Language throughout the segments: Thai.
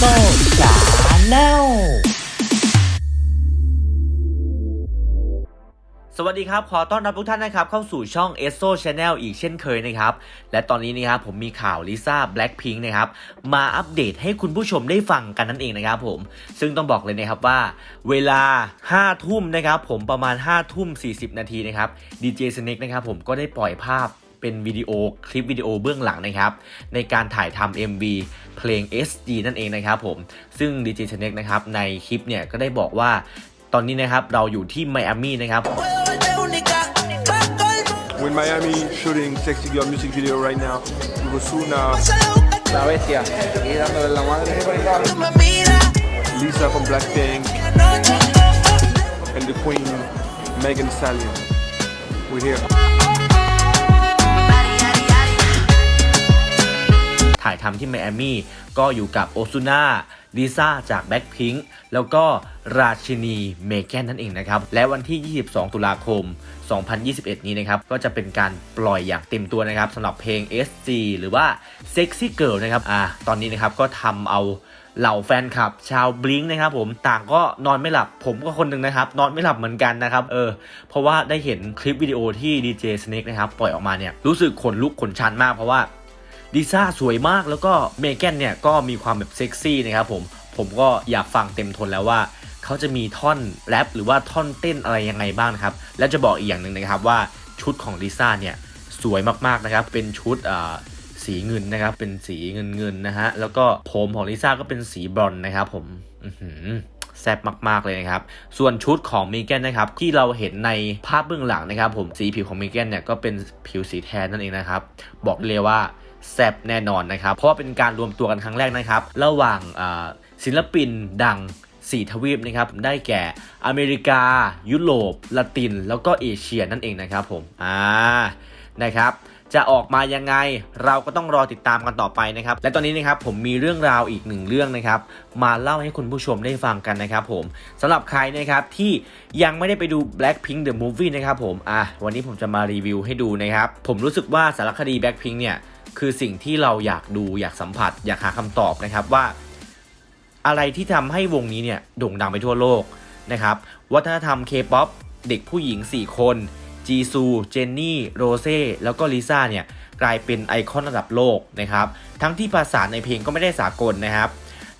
โซชาแนลสวัสดีครับ ขอต้อนรับทุกท่านนะครับเข้าสู่ช่อง e s o Channel อีกเช่นเคยนะครับ และตอนนี้นะครับผมมีข่าวลิซ่า Blackpink นะครับมาอัปเดตให้คุณผู้ชมได้ฟังกันนั่นเองนะครับผม ซึ่งต้องบอกเลยนะครับว่า เวลา 5 ทุ่มนะครับผมประมาณ 5 ทุ่ม 40 นาทีนะครับ DJ Snake นะครับผมก็ได้ปล่อยภาพ เป็นวิดีโอคลิปวิดีโอเบื้องหลังนะครับ ในการถ่ายทำ MV เพลง SG นั่นเองนะครับผม ซึ่ง DJ Snake นะครับในคลิปเนี่ยก็ได้บอกว่าตอนนี้นะครับเราอยู่ที่ไมอามี่นะครับ We're in Miami shooting Sexy Girl music video right now. We will soon uh, La bestia, aquí dándole la madre. Lisa from Blackpink and the Queen Megan Thee Stallion. We're here. ถ่ายทำที่ไมอามี่ ก็อยู่กับโอซูน่าลิซ่าจากแบ็ p พิง k แล้วก็ราชินีเมแกนนั่นเองนะครับ และวันที่ 22 ตุลาคม 2021 นี้นะครับ ก็จะเป็นการปล่อยอย่างเต็มตัวนะครับสำหรับเพลง SG หรือว่า Sexy Girl นะครับอ่าตอนนี้นะครับก็ทำเอาเหล่าแฟนคลับ ชาวบลิงนะครับผมต่างก็นอนไม่หลับผมก็คนหนึ่งนะครับ นอนไม่หลับเหมือนกันนะครับเออเพราะว่าได้เห็นคลิปวิดีโอที่ดีเจสเน็กนะครับปล่อยออกมาเนี่ยรู้สึกขนลุกขนชันมากเพราะว่า ลิซ่าสวยมากแล้วก็เมแกนเนี่ยก็มีความแบบเซ็กซี่นะครับผมผมก็อยากฟังเต็มทนแล้วว่าเขาจะมีท่อนแรปหรือว่าท่อนเต้นอะไรยังไงบ้างนะครับ และจะบอกอีกอย่างหนึ่งนะครับว่าชุดของลิซ่าเนี่ยสวยมากๆนะครับ เป็นชุดอ่าสีเงินนะครับ เป็นสีเงินเงินๆนะฮะแล้วก็ผมของลิซ่าก็เป็นสีบรอนนะครับผมอื แซ่บมากๆเลยนะครับ ส่วนชุดของมิแกนนะครับที่เราเห็นในภาพเบื้องหลังนะครับ ผมสีผิวของมิแกนเนี่ยก็เป็นผิวสีแทนนั่นเองนะครับ บอกเลยว่าแซ่บแน่นอนนะครับ เพราะว่าเป็นการรวมตัวกันครั้งแรกนะครับ ระหว่างศิลปินดังสี่ทวีปนะครับ ได้แก่อเมริกา ยุโรป ละติน แล้วก็เอเชียนั่นเองนะครับผม อ่า นะครับ จะออกมายังไง เราก็ต้องรอติดตามกันต่อไปนะครับ และตอนนี้นะครับผมมีเรื่องราวอีกหนึ่งเรื่องนะครับ มาเล่าให้คุณผู้ชมได้ฟังกันนะครับผมสำหรับใครนะครับที่ยังไม่ได้ไปดู Blackpink the Movie นะครับผมอะวันนี้ผมจะมารีวิวให้ดูนะครับ ผมรู้สึกว่าสารคดี Blackpink เนี่ยคือสิ่งที่เราอยากดูอยากสัมผัส อยากหาคำตอบนะครับว่า อะไรที่ทำให้วงนี้เนี่ยโด่งดังไปทั่วโลกนะครับวัฒนธรรมเคป๊อปเด็กผู้หญิง 4 คน จีซู เจนนี่ โรเซ่ แล้วก็ลิซ่าเนี่ยกลายเป็นไอคอนระดับโลกนะครับ ทั้งที่ภาษาในเพลงก็ไม่ได้สากลนะครับ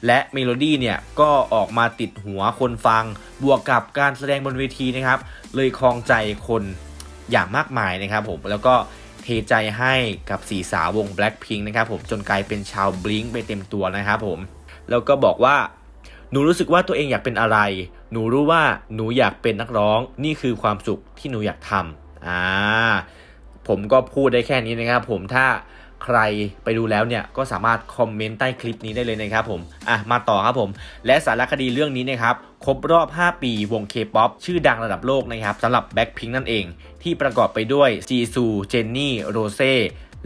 และเมโลดี้เนี่ยก็ออกมาติดหัวคนฟัง บวกกับการแสดงบนเวทีนะครับ เลยคลองใจคนอย่างมากมายนะครับผม แล้วก็เทใจให้กับสีสาววง Blackpink นะครับผม จนกลายเป็นชาวบลิงไปเต็มตัวนะครับผม แล้วก็บอกว่า หนูรู้สึกว่าตัวเองอยากเป็นอะไร หนูรู้ว่าหนูอยากเป็นนักร้อง นี่คือความสุขที่หนูอยากทำอ่า ผมก็พูดได้แค่นี้นะครับ ผมถ้าใครไปดูแล้วเนี่ยก็สามารถคอมเมนต์ใต้คลิปนี้ได้เลยนะครับผมอะมาต่อครับผม และสารคดีเรื่องนี้นะครับครบรอบ 5 ปีวงเคป๊อปชื่อดังระดับโลกนะครับสำหรับแบ็คพิงนั่นเอง ที่ประกอบไปด้วยจีซู เจนนี่ โรเซ่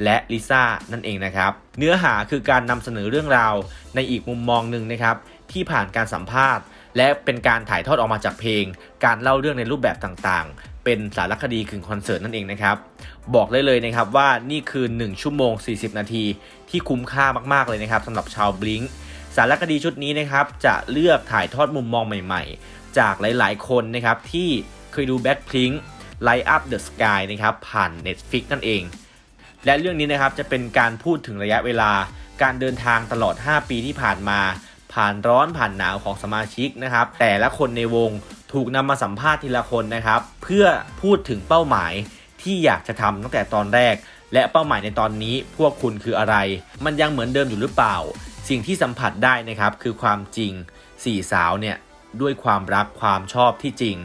และลิซ่านั่นเองนะครับ เนื้อหาคือการนำเสนอเรื่องราวในอีกมุมมองหนึ่งนะครับ ที่ผ่านการสัมภาษณ์ และเป็นการถ่ายทอดออกมาจากเพลง การเล่าเรื่องในรูปแบบต่างๆ เป็นสารคดีกึ่งคอนเสิร์ตนั่นเองนะครับ บอกได้เลยนะครับว่านี่คือ 1 ชั่วโมง 40 นาที ที่คุ้มค่ามากๆเลยนะครับสำหรับชาวบลิงสารคดีชุดนี้นะครับจะเลือกถ่ายทอดมุมมองใหม่ๆ จากหลายๆ คนนะครับที่เคยดูแบ็คพิง Light Up the Sky นะครับผ่าน Netflix นั่นเอง และเรื่องนี้นะครับจะเป็นการพูดถึงระยะเวลาการเดินทางตลอด 5 ปีที่ผ่านมา ผ่านร้อนผ่านหนาวของสมาชิกนะครับ แต่ละคนในวงถูกนำมาสัมภาษณ์ทีละคนนะครับ เพื่อพูดถึงเป้าหมายที่อยากจะทำตั้งแต่ตอนแรก และเป้าหมายในตอนนี้พวกคุณคืออะไร มันยังเหมือนเดิมอยู่หรือเปล่า สิ่งที่สัมผัสได้นะครับคือความจริงสี่สาวเนี่ยด้วยความรักความชอบที่จริง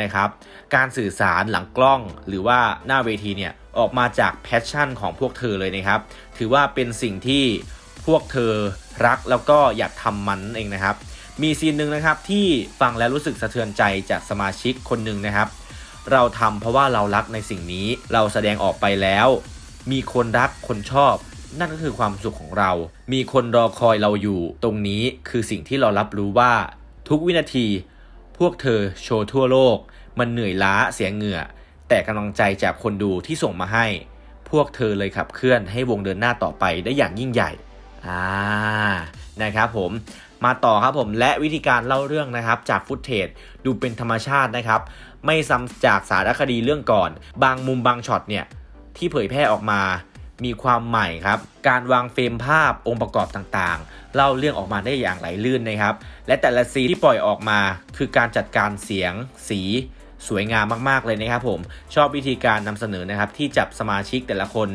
นะครับ การสื่อสารหลังกล้องหรือว่าหน้าเวทีเนี่ยออกมาจากแพชชั่นของพวกเธอเลยนะครับ ถือว่าเป็นสิ่งที่ พวกเธอรักแล้วก็อยากทำมันเองนะครับ มีซีนหนึ่งนะครับที่ฟังแล้วรู้สึกสะเทือนใจจากสมาชิกคนหนึ่งนะครับ เราทำเพราะว่าเรารักในสิ่งนี้เราแสดงออกไปแล้ว มีคนรักคนชอบ นั่นก็คือความสุขของเรา มีคนรอคอยเราอยู่ ตรงนี้คือสิ่งที่เรารับรู้ว่าทุกวินาที พวกเธอโชว์ทั่วโลก มันเหนื่อยล้าเสียเหงื่อ แต่กำลังใจจากคนดูที่ส่งมาให้ พวกเธอเลยขับเคลื่อนให้วงเดินหน้าต่อไปได้อย่างยิ่งใหญ่ อ่านะครับผมมาต่อครับผมและวิธีการเล่าเรื่องนะครับ จากฟุตเทจดูเป็นธรรมชาตินะครับ ไม่ซ้ำจากสารคดีเรื่องก่อน บางมุมบางช็อตเนี่ย ที่เผยแพร่ออกมามีความใหม่ครับ การวางเฟรมภาพองค์ประกอบต่างๆ เล่าเรื่องออกมาได้อย่างไหลลื่นนะครับ และแต่ละซีที่ปล่อยออกมา คือการจัดการเสียง สีสวยงามมากๆเลยนะครับผมชอบวิธีการนำเสนอนะครับที่จับสมาชิกแต่ละคน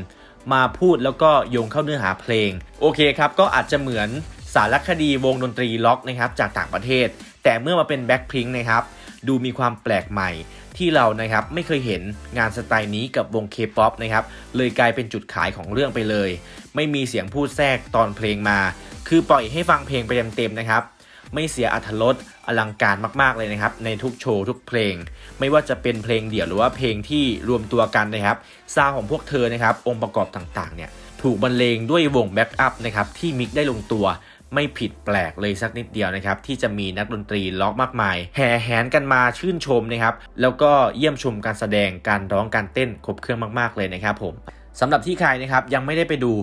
มาพูดแล้วก็โยงเข้าเนื้อหาเพลง โอเคครับ ก็อาจจะเหมือนสารคดีวงดนตรีล็อกนะครับจากต่างประเทศ แต่เมื่อมาเป็นแบ็คพิงนะครับดูมีความแปลกใหม่ที่เรานะครับไม่เคยเห็นงานสไตล์นี้กับวงเคป๊อปนะครับเลยกลายเป็นจุดขายของเรื่องไปเลย ไม่มีเสียงพูดแทรกตอนเพลงมา คือปล่อยให้ฟังเพลงไปเต็มๆนะครับ ไม่เสียอัธรสอลังการมากๆเลยนะครับ ในทุกโชว์ทุกเพลง ไม่ว่าจะเป็นเพลงเดี่ยวหรือว่าเพลงที่รวมตัวกันนะครับซาวของพวกเธอนะครับ องค์ประกอบต่างๆ เนี่ยถูกบรรเลงด้วยวงแบ็กอัพนะครับที่มิกได้ลงตัวไม่ผิดแปลกเลยสักนิดเดียวนะครับ ที่จะมีนักดนตรีล็อกมากมาย แห่แหนกันมาชื่นชมนะครับ แล้วก็เยี่ยมชมการแสดงการร้องการเต้นครบเครื่องมาก ๆ เลยนะครับผมสำหรับที่ใครนะครับยังไม่ได้ไปดู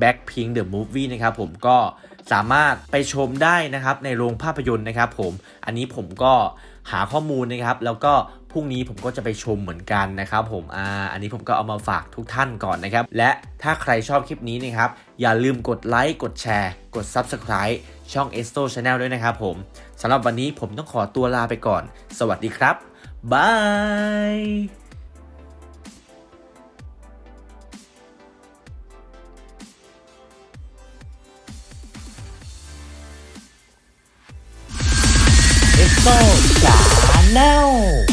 Blackpink The Movie นะครับผมก็ สามารถไปชมได้นะครับในโรงภาพยนตร์นะครับผมอันนี้ผมก็หาข้อมูลนะครับ แล้วก็พรุ่งนี้ผมก็จะไปชมเหมือนกันนะครับผมอ่าอันนี้ผมก็เอามาฝากทุกท่านก่อนนะครับ และถ้าใครชอบคลิปนี้นะครับ อย่าลืมกดไลค์กดแชร์ กด Subscribe ช่อง e s t o Channel ด้วยนะครับผมสำหรับวันนี้ผมต้องขอตัวลาไปก่อน สวัสดีครับบาย Moça, não!